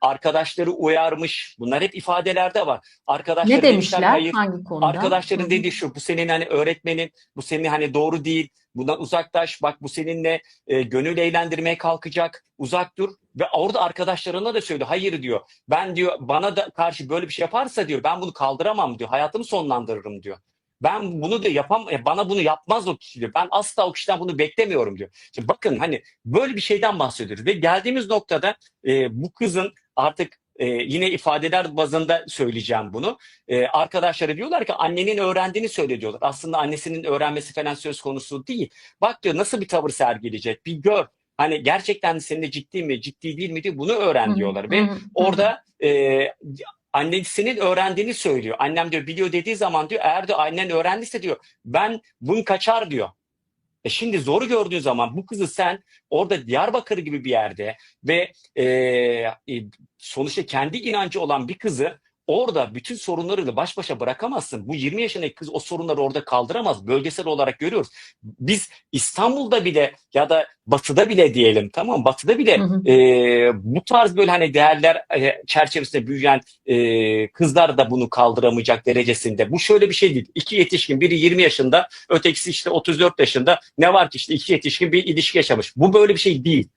Arkadaşları uyarmış. Bunlar hep ifadelerde var. Arkadaşları Ne demişler, demişler? hayır. Hangi konuda? Arkadaşların Hı hı. dediği şu, bu senin hani öğretmenin, bu senin hani doğru değil, bundan uzaklaş, bak bu seninle e, gönül eğlendirmeye kalkacak, uzak dur. Ve orada arkadaşlarına da söylüyor, hayır diyor, ben diyor bana da karşı böyle bir şey yaparsa diyor, ben bunu kaldıramam diyor, hayatımı sonlandırırım diyor. Ben bunu da yapam, e, bana bunu yapmaz o kişi diyor. Ben asla o kişiden bunu beklemiyorum diyor. Şimdi bakın hani böyle bir şeyden bahsediyoruz ve geldiğimiz noktada e, bu kızın artık e, yine ifadeler bazında söyleyeceğim bunu. Ee, arkadaşları diyorlar ki annenin öğrendiğini söyle diyorlar. Aslında annesinin öğrenmesi falan söz konusu değil. Bak diyor nasıl bir tavır sergileyecek bir gör. Hani gerçekten seninle ciddi mi ciddi değil mi diye bunu öğren diyorlar. Ve orada e, annesinin öğrendiğini söylüyor. Annem diyor biliyor dediği zaman diyor eğer diyor annen öğrendiyse diyor ben bunu kaçar diyor. E şimdi zoru gördüğün zaman bu kızı sen orada Diyarbakır gibi bir yerde ve e, e, sonuçta kendi inancı olan bir kızı orada bütün sorunlarıyla baş başa bırakamazsın. Bu 20 yaşındaki kız o sorunları orada kaldıramaz. Bölgesel olarak görüyoruz. Biz İstanbul'da bile ya da Batı'da bile diyelim tamam? Batı'da bile Hı hı. e, bu tarz böyle hani değerler e, çerçevesinde büyüyen e, kızlar da bunu kaldıramayacak derecesinde. Bu şöyle bir şey değil. İki yetişkin biri 20 yaşında ötekisi işte 34 yaşında ne var ki işte iki yetişkin bir ilişki yaşamış. Bu böyle bir şey değil.